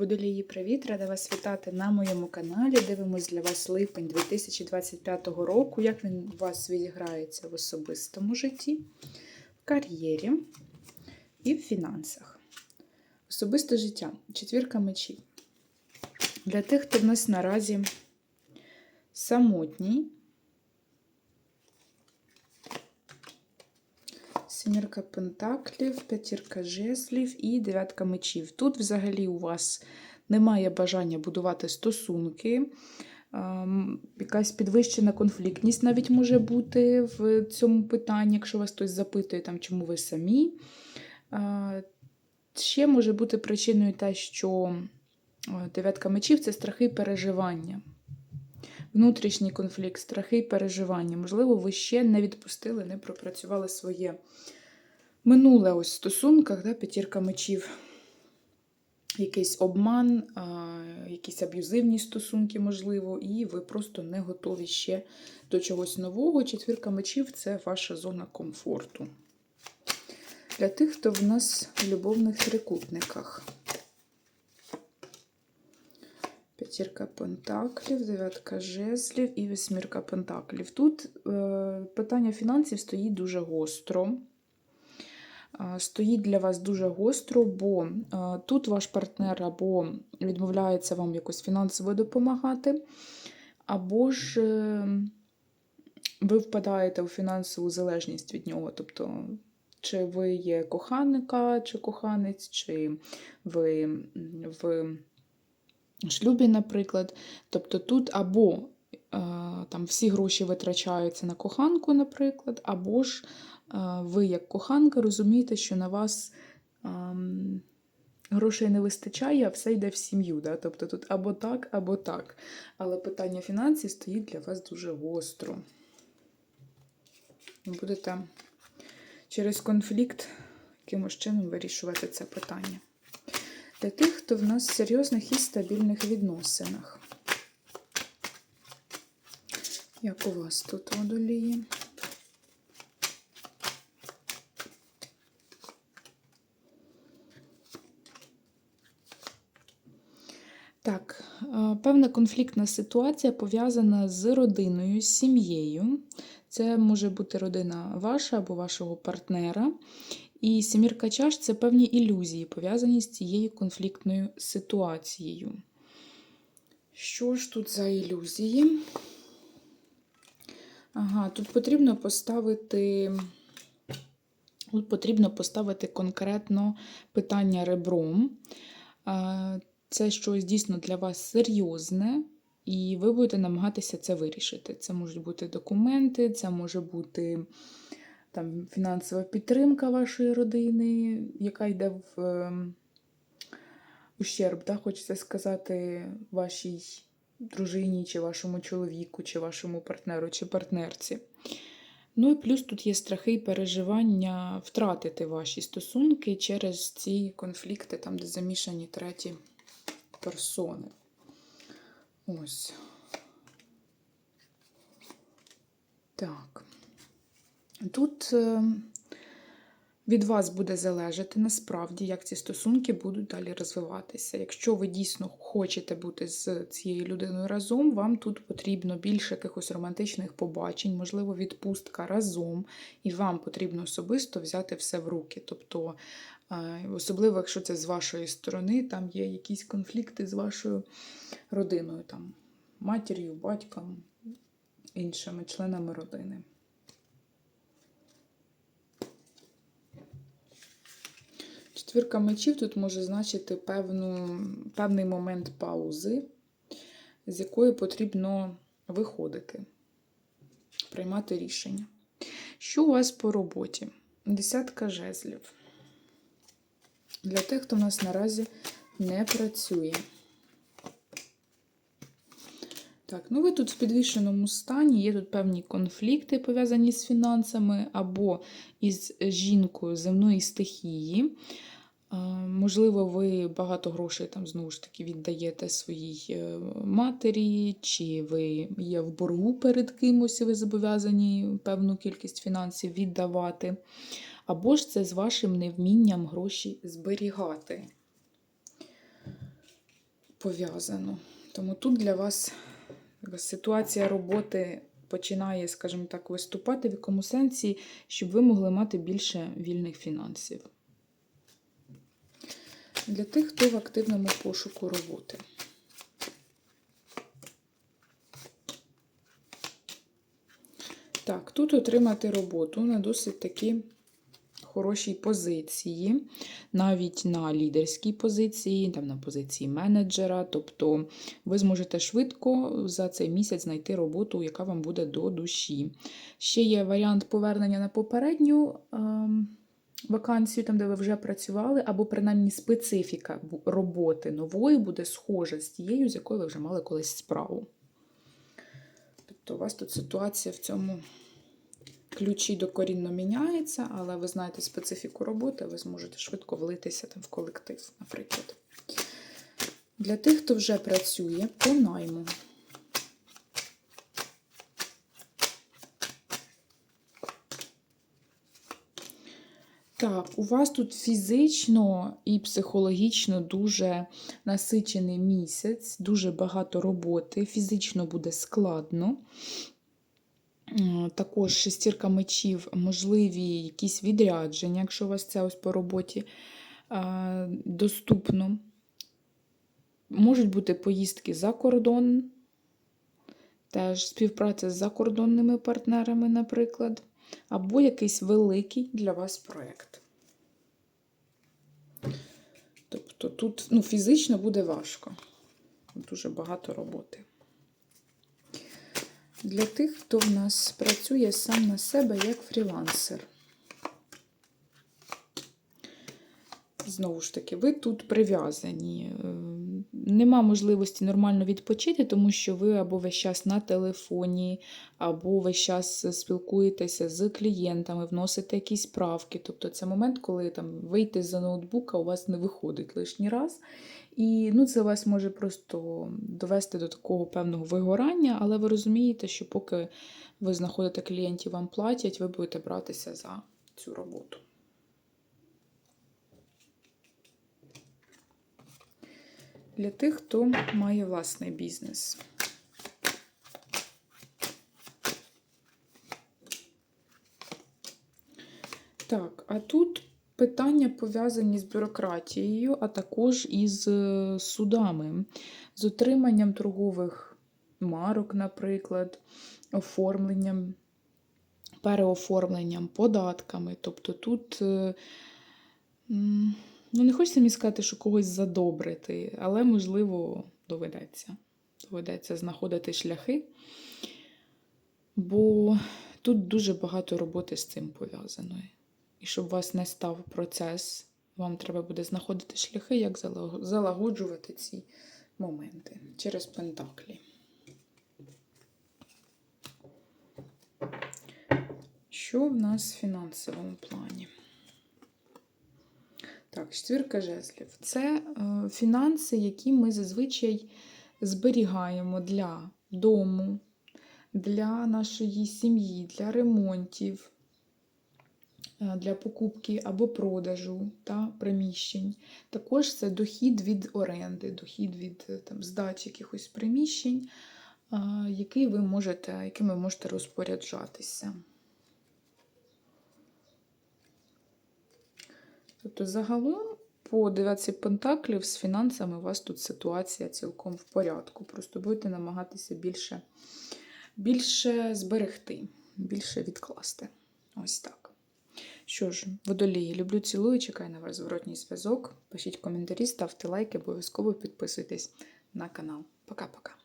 Водолії, привіт! Рада вас вітати на моєму каналі. Дивимось для вас липень 2025 року. Як він у вас відіграється в особистому житті, в кар'єрі і в фінансах. Особисте життя. Четвірка мечів. Для тих, хто в нас наразі самотній. Сімірка пентаклів, п'ятірка жезлів і дев'ятка мечів. Тут взагалі у вас немає бажання будувати стосунки, ем, якась підвищена конфліктність навіть може бути в цьому питанні, якщо вас хтось запитує, там, чому ви самі. Е, Ще може бути причиною те, що е, дев'ятка мечів це страхи переживання. Внутрішній конфлікт, страхи і переживання. Можливо, ви ще не відпустили, не пропрацювали своє минуле ось в стосунках, да, п'ятірка мечів. Якийсь обман, якісь аб'юзивні стосунки, можливо, і ви просто не готові ще до чогось нового. Четвірка мечів це ваша зона комфорту. Для тих, хто в нас в любовних трикутниках. П'ятірка пентаклів, дев'ятка жезлів і восьмірка пентаклів. Тут е, питання фінансів стоїть дуже гостро. Е, стоїть для вас дуже гостро, бо е, тут ваш партнер або відмовляється вам якось фінансово допомагати, або ж ви впадаєте у фінансову залежність від нього. Тобто, чи ви є коханика, чи коханець, чи ви в шлюбі, наприклад. Тобто тут або е, там всі гроші витрачаються на коханку, наприклад, або ж е, ви, як коханка, розумієте, що на вас ем, грошей не вистачає, а все йде в сім'ю. Да? Тобто тут або так, або так. Але питання фінансів стоїть для вас дуже гостро. Будете через конфлікт якимось чином вирішувати це питання. Для тих, хто в нас в серйозних і стабільних відносинах. Як у вас тут водолії? Так, певна конфліктна ситуація пов'язана з родиною, з сім'єю. Це може бути родина ваша або вашого партнера. І сімірка чаш це певні ілюзії, пов'язані з цією конфліктною ситуацією. Що ж тут за ілюзії? Ага, тут потрібно поставити. Тут потрібно поставити конкретно питання ребром. Це щось дійсно для вас серйозне, і ви будете намагатися це вирішити. Це можуть бути документи, це може бути там фінансова підтримка вашої родини, яка йде в ем, ущерб, да, хочеться сказати, вашій дружині, чи вашому чоловіку, чи вашому партнеру, чи партнерці. Ну і плюс тут є страхи і переживання втратити ваші стосунки через ці конфлікти, там, де замішані треті персони. Ось. Так. Тут е, від вас буде залежати насправді, як ці стосунки будуть далі розвиватися. Якщо ви дійсно хочете бути з цією людиною разом, вам тут потрібно більше якихось романтичних побачень, можливо, відпустка разом, і вам потрібно особисто взяти все в руки. Тобто, е, особливо, якщо це з вашої сторони, там є якісь конфлікти з вашою родиною, там, матір'ю, батьком, іншими членами родини. Четвірка мечів тут може значити певну, певний момент паузи, з якої потрібно виходити, приймати рішення. Що у вас по роботі? Десятка жезлів. Для тих, хто в нас наразі не працює. Так, ну ви тут в підвішеному стані, є тут певні конфлікти, пов'язані з фінансами, або із жінкою земної стихії. Можливо, ви багато грошей там знову ж таки віддаєте своїй е, матері, чи ви є в боргу перед кимось, і ви зобов'язані певну кількість фінансів віддавати. Або ж це з вашим невмінням гроші зберігати. пов'язано. Тому тут для вас ситуація роботи починає, скажімо так, виступати в якому сенсі, щоб ви могли мати більше вільних фінансів. Для тих, хто в активному пошуку роботи. Так, тут отримати роботу на досить такі хорошій позиції, навіть на лідерській позиції, там на позиції менеджера. Тобто ви зможете швидко за цей місяць знайти роботу, яка вам буде до душі. Ще є варіант повернення на попередню. ем, Вакансію, там, де ви вже працювали, або принаймні специфіка роботи нової буде схожа з тією, з якою ви вже мали колись справу. Тобто у вас тут ситуація в цьому ключі докорінно міняється, але ви знаєте специфіку роботи, ви зможете швидко влитися там в колектив, наприклад. Для тих, хто вже працює по найму. Так, у вас тут фізично і психологічно дуже насичений місяць, дуже багато роботи, фізично буде складно. Також шестірка мечів, можливі якісь відрядження, якщо у вас це ось по роботі доступно. Можуть бути поїздки за кордон, теж співпраця з закордонними партнерами, наприклад, або якийсь великий для вас проєкт. Тобто тут ну, фізично буде важко, дуже багато роботи. Для тих, хто в нас працює сам на себе як фрілансер. Знову ж таки, ви тут прив'язані. Нема можливості нормально відпочити, тому що ви або весь час на телефоні, або весь час спілкуєтеся з клієнтами, вносите якісь правки. Тобто це момент, коли там вийти за ноутбука у вас не виходить лишній раз. І ну, це вас може просто довести до такого певного вигорання, але ви розумієте, що поки ви знаходите клієнтів, вам платять, ви будете братися за цю роботу. Для тих, хто має власний бізнес. Так, а тут питання пов'язані з бюрократією, а також із е, судами, з отриманням торгових марок, наприклад, оформленням, переоформленням, податками. Тобто тут. Ну, не хочеться мені сказати, що когось задобрити, але, можливо, доведеться. Доведеться знаходити шляхи, бо тут дуже багато роботи з цим пов'язаної. І щоб у вас не став процес, вам треба буде знаходити шляхи, як залагоджувати ці моменти через пентаклі. Що в нас в фінансовому плані? Так, четвірка жезлів. Це е, фінанси, які ми зазвичай зберігаємо для дому, для нашої сім'ї, для ремонтів, е, для покупки або продажу та приміщень. Також це дохід від оренди, дохід від е, там, здачі якихось приміщень, який ви можете, яким ви можете розпоряджатися. Тобто, загалом, по дев'ятці пентаклів з фінансами у вас тут ситуація цілком в порядку. Просто будете намагатися більше, більше зберегти, більше відкласти. Ось так. Що ж, водолії, люблю, цілую, чекаю на ваш зворотній зв'язок. Пишіть коментарі, ставте лайки, обов'язково підписуйтесь на канал. Пока-пока.